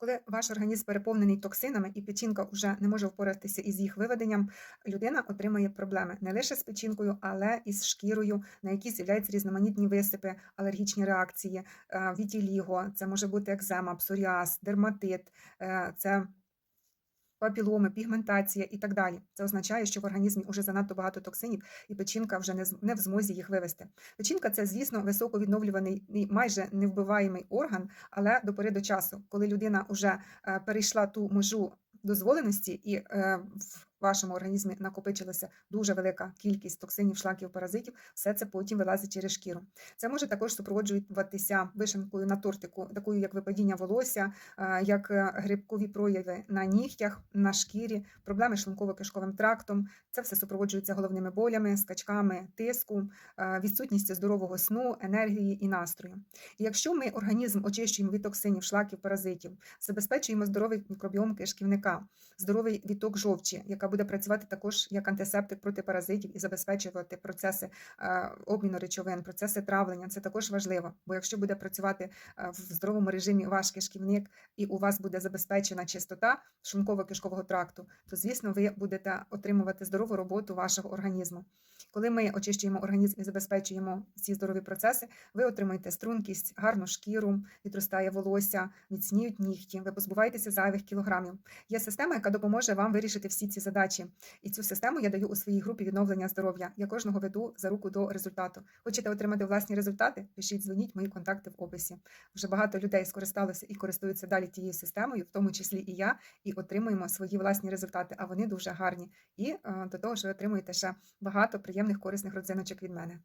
Коли ваш організм переповнений токсинами і печінка вже не може впоратися із їх виведенням, людина отримує проблеми не лише з печінкою, але і з шкірою, на якій з'являються різноманітні висипи, алергічні реакції, е, вітіліго, це може бути екзема, псоріаз, дерматит, е, це папіломи, пігментація і так далі. Це означає, що в організмі вже занадто багато токсинів, і печінка вже не в змозі їх вивести. Печінка це, звісно, високовідновлюваний і майже невбиваємий орган, але до пори до часу, коли людина вже е, перейшла ту межу дозволеності, і е, в вашому організмі накопичилася дуже велика кількість токсинів, шлаків, паразитів, все це потім вилазить через шкіру. Це може також супроводжуватися вишенкою на тортику, такою як випадіння волосся, е, як е, грибкові прояви на нігтях, на шкірі, проблеми з шлунково-кишковим трактом. Це все супроводжується головними болями, скачками тиску, е, відсутністю здорового сну, енергії і настрою. І якщо ми організм очищуємо від токсинів, шлаків, паразитів, забезпечуємо здоровий мікробіом кишківника, здоровий відток жовчі, яка буде працювати також як антисептик проти паразитів і забезпечувати процеси е, обміну речовин, процеси травлення. Це також важливо. Бо якщо буде працювати е, в здоровому режимі ваш кишківник і у вас буде забезпечена чистота шлунково-кишкового тракту, то звісно ви будете отримувати здорову роботу вашого організму. Коли ми очищуємо організм і забезпечуємо ці здорові процеси, ви отримуєте стрункість, гарну шкіру, відростає волосся, міцніють нігті, ви позбуваєтеся зайвих кілограмів. Є система, яка допоможе вам вирішити всі ці задачі. І цю систему я даю у своїй групі відновлення здоров'я. Я кожного веду за руку до результату. Хочете отримати власні результати? Пишіть, дзвоніть, мої контакти в описі. Вже багато людей скористалося і користуються далі тією системою, в тому числі і я, і отримуємо свої власні результати. А вони дуже гарні. І е, до того ж, ви отримуєте ще багато приємних корисних родзиночок від мене.